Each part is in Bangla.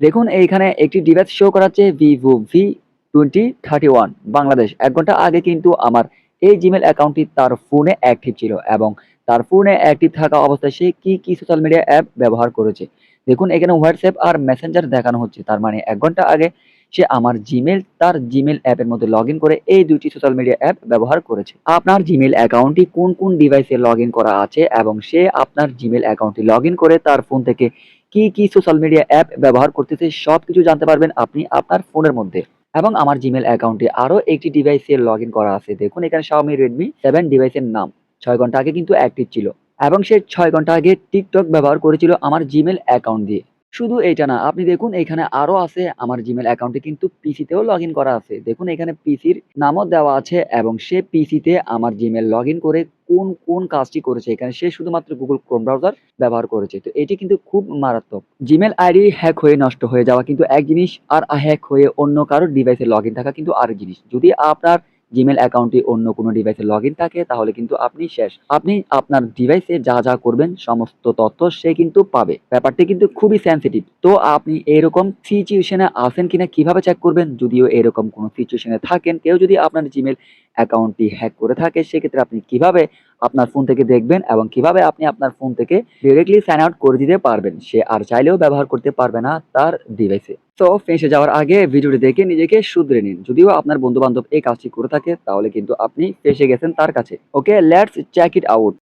দেখুন, এইখানে একটি ডিভাইস শো করাচ্ছে Vivo V twenty thirty one Bangladesh. এক ঘণ্টা আগে কিন্তু আমার এই জিমেল অ্যাকাউন্টটি তার ফোনে অ্যাক্টিভ ছিল এবং তার ফোনে অ্যাক্টিভ থাকা অবস্থায় সে কি কি সোশ্যাল মিডিয়া অ্যাপ ব্যবহার করেছে? দেখুন, এখানে হোয়াটসঅ্যাপ আর মেসেঞ্জার দেখানো হচ্ছে। তার মানে এক ঘণ্টা আগে সে আমার জিমেল তার জিমেল অ্যাপের মধ্যে লগ করে এই দুটি সোশ্যাল মিডিয়া অ্যাপ ব্যবহার করেছে। আপনার জিমেল অ্যাকাউন্টটি কোন কোন ডিভাইসে লগ করা আছে এবং সে আপনার জিমেল অ্যাকাউন্টটি লগ করে তার ফোন থেকে কি কি সোশ্যাল মিডিয়া অ্যাপ ব্যবহার করতেছে সব কিছু জানতে পারবেন আপনি আপনার ফোনের মধ্যে। এবং আমার জিমেল অ্যাকাউন্টে আরও একটি ডিভাইসে লগ করা আছে। দেখুন, এখানে Xiaomi রেডমি সেভেন ডিভাইসের নাম। ছয় ঘণ্টা আগে কিন্তু অ্যাক্টিভ ছিল। এবং সে ছয় ঘণ্টা আগে টিকটক ব্যবহার করেছিল আমার জিমেল অ্যাকাউন্ট দিয়ে। শুধু এইটা না, আপনি দেখুন এখানে আরও আছে আমার জিমেল অ্যাকাউন্টে কিন্তু পিসিতেও লগ করা আছে। দেখুন এখানে পিসির নামও দেওয়া আছে এবং সে পিসিতে আমার জিমেল লগ করে কোন কোন কাজটি করেছে, এখানে সে শুধুমাত্র গুগল ক্রোম ব্রাউজার ব্যবহার করেছে। তো এটি কিন্তু খুব মারাত্মক। জিমেল আইডি হ্যাক হয়ে নষ্ট হয়ে যাওয়া কিন্তু এক জিনিস, আর হ্যাক হয়ে অন্য কারোর ডিভাইসে লগ থাকা কিন্তু আরেক জিনিস। যদি আপনার জিমেল অ্যাকাউন্টে অন্য কোনো ডিভাইসে লগ ইন থাকে, তাহলে কিন্তু আপনি শেষ। আপনি আপনার ডিভাইসে যা যা করবেন, সমস্ত তথ্য সে কিন্তু পাবে। ব্যাপারটি কিন্তু খুবই সেন্সিটিভ তো আপনি এরকম সিচুয়েশনে আছেন কিনা, কীভাবে চেক করবেন? যদিও এরকম কোনো সিচুয়েশনে থাকেন, কেউ যদি আপনার জিমেল অ্যাকাউন্টটি হ্যাক করে থাকে, সেক্ষেত্রে আপনি কীভাবে আপনার ফোন থেকে দেখবেন এবং কীভাবে আপনি আপনার ফোন থেকে ডিরেক্টলি সাইন আউট করে দিতে পারবেন, সে আর চাইলেও ব্যবহার করতে পারবে না তার ডিভাইসে তো ফেঁসে যাওয়ার আগে ভিডিওটি দেখে নিজেকে শুধরে নিন। যদিও আপনার বন্ধু বান্ধব এই কাজটি করে থাকে, তাহলে কিন্তু আপনি ফেসে গেছেন তার কাছে। Okay let's check it out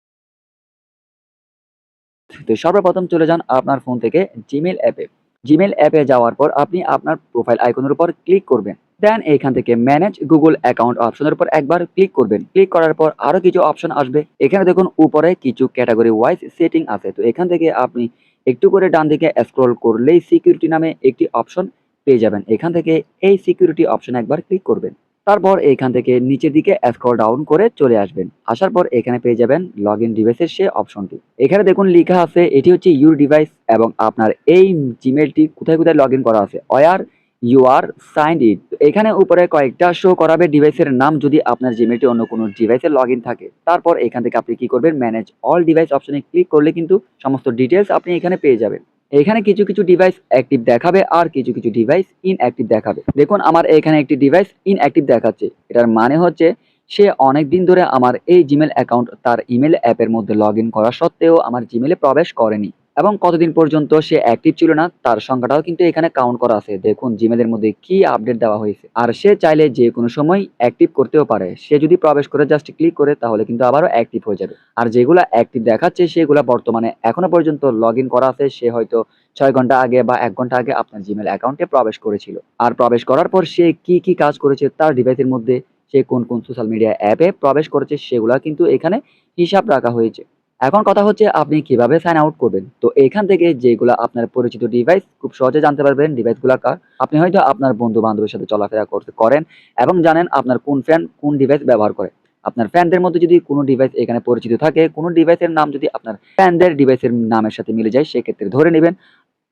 তো সর্বপ্রথম চলে যান আপনার ফোন থেকে জিমেল অ্যাপে জিমেল অ্যাপে যাওয়ার পর আপনি আপনার প্রোফাইল আইকনের উপর ক্লিক করবেন। দেন এখান থেকে ম্যানেজ গুগল অ্যাকাউন্ট অপশনের উপর একবার ক্লিক করবেন। ক্লিক করার পর আরও কিছু অপশন আসবে। এখানে দেখুন উপরে কিছু ক্যাটাগরি ওয়াইজ সেটিং আছে। তো এখান থেকে আপনি একটু করে ডান দিকে স্ক্রল করলেই সিকিউরিটি নামে একটি অপশন পেয়ে যাবেন। এখান থেকে এই সিকিউরিটি অপশন একবার ক্লিক করবেন। তারপর এখান থেকে নিচের দিকে স্ক্রল ডাউন করে চলে আসবেন। আসার পর এখানে পেয়ে যাবেন লগ ইন ডিভাইসের সে অপশনটি এখানে দেখুন লেখা আছে, এটি হচ্ছে ইউর ডিভাইস এবং আপনার এই জিমেলটি কোথায় কোথায় লগ করা আছে? Where you are signed it এখানে উপরে কয়েকটা শো করাবে ডিভাইসের নাম যদি আপনার জিমেলটি অন্য কোনো ডিভাইসে লগ থাকে। তারপর এখান থেকে আপনি কি করবেন? ম্যানেজ অল ডিভাইস অপশনে ক্লিক করলে কিন্তু সমস্ত ডিটেলস আপনি এখানে পেয়ে যাবেন। এখানে কিছু কিছু ডিভাইস অ্যাক্টিভ দেখাবে আর কিছু কিছু ডিভাইস ইনঅ্যাক্টিভ দেখাবে। দেখুন, আমার এখানে একটি ডিভাইস ইনঅ্যাক্টিভ দেখাচ্ছে। এটার মানে হচ্ছে, সে অনেক দিন ধরে আমার এই জিমেল অ্যাকাউন্ট তার ইমেল অ্যাপের মধ্যে লগ করা সত্ত্বেও আমার জিমেলে প্রবেশ করেনি। এবং কতদিন পর্যন্ত সে অ্যাক্টিভ ছিল না, তার সংখ্যাটাও কিন্তু এখানে কাউন্ট করা আছে। দেখুন জিমেলের মধ্যে কি আপডেট দেওয়া হয়েছে। আর সে চাইলে যে কোনো সময় অ্যাক্টিভ করতেও পারে। সে যদি প্রবেশ করে জাস্ট ক্লিক করে, তাহলে কিন্তু আবারও অ্যাক্টিভ হয়ে যাবে। আর যেগুলো অ্যাক্টিভ দেখাচ্ছে, সেগুলো বর্তমানে এখনও পর্যন্ত লগ করা আছে। সে হয়তো ছয় ঘণ্টা আগে বা এক ঘণ্টা আগে আপনার জিমেল অ্যাকাউন্টে প্রবেশ করেছিল। আর প্রবেশ করার পর সে কি কি কাজ করেছে, তার ডিভাইসের মধ্যে সে কোন কোন সোশ্যাল মিডিয়া অ্যাপে প্রবেশ করেছে, সেগুলো কিন্তু এখানে হিসাব রাখা হয়েছে। এখন কথা হচ্ছে আপনি কীভাবে সাইন আউট করবেন? তো এখান থেকে যেগুলো আপনার পরিচিত ডিভাইস খুব সহজে জানতে পারবেন ডিভাইসগুলো কার। আপনি হয়তো আপনার বন্ধু বান্ধবের সাথে চলাফেরা করতে করেন এবং জানেন আপনার কোন ফ্যান কোন ডিভাইস ব্যবহার করে। আপনার ফ্যানদের মধ্যে যদি কোনো ডিভাইস এখানে পরিচিত থাকে, কোনো ডিভাইসের নাম যদি আপনার ফ্যানদের ডিভাইসের নামের সাথে মিলে যায়, সেক্ষেত্রে ধরে নেবেন,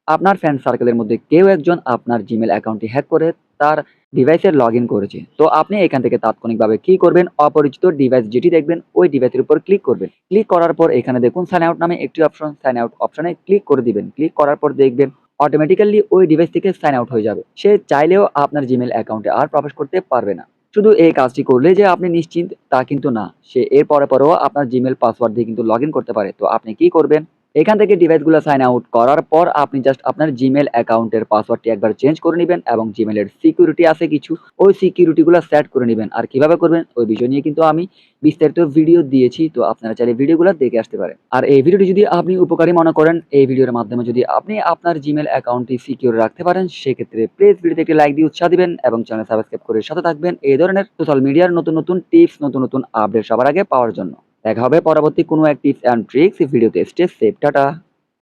আপনার ফ্যান সার্কেলের মধ্যে কেউ একজন আপনার জিমেল অ্যাকাউন্টটি হ্যাক করে তার ডিভাইসের লগ ইন করেছে। তো আপনি এখান থেকে তাৎক্ষণিকভাবে কি করবেন? অপরিচিত ডিভাইস যেটি দেখবেন, ওই ডিভাইসের উপর ক্লিক করবেন। ক্লিক করার পর এখানে দেখুন সাইন আউট নামে একটি অপশন সাইন আউট অপশনে ক্লিক করে দিবেন। ক্লিক করার পর দেখবেন অটোমেটিক্যালি ওই ডিভাইস থেকে সাইন আউট হয়ে যাবে। সে চাইলেও আপনার জিমেল অ্যাকাউন্টে আর প্রবেশ করতে পারবে না। শুধু এই কাজটি করলে যে আপনি নিশ্চিন্ত, তা কিন্তু না। সে এর পরে পরেও আপনার জিমেল পাসওয়ার্ড দিয়ে কিন্তু লগ করতে পারে। তো আপনি কি করবেন? এখান থেকে ডিভাইসগুলো সাইন আউট করার পর আপনি জাস্ট আপনার জিমেল অ্যাকাউন্টের পাসওয়ার্ডটি একবার চেঞ্জ করে নেবেন এবং জিমেলের সিকিউরিটি আছে কিছু, ওই সিকিউরিটিগুলো সেট করে নেবেন। আর কীভাবে করবেন, ওই বিষয় নিয়ে কিন্তু আমি বিস্তারিত ভিডিও দিয়েছি, তো আপনারা চাইলে ভিডিওগুলো দেখে আসতে পারেন। আর এই ভিডিওটি যদি আপনি উপকারী মনে করেন, এই ভিডিওর মাধ্যমে যদি আপনি আপনার জিমেল অ্যাকাউন্টটি সিকিউর রাখতে পারেন, সেক্ষেত্রে প্লিজ ভিডিওতে একটি লাইক দিয়ে উৎসাহ দিবেন এবং চ্যানেল সাবস্ক্রাইব করে সাথে থাকবেন। এই ধরনের সোশ্যাল মিডিয়ার নতুন নতুন টিপস নতুন নতুন আপডেট সবার আগে পাওয়ার জন্য। দেখা হবে পরবর্তী কোনো এক টিপস অ্যান্ড ট্রিক্স ভিডিওতে স্টে সেফ টাটা।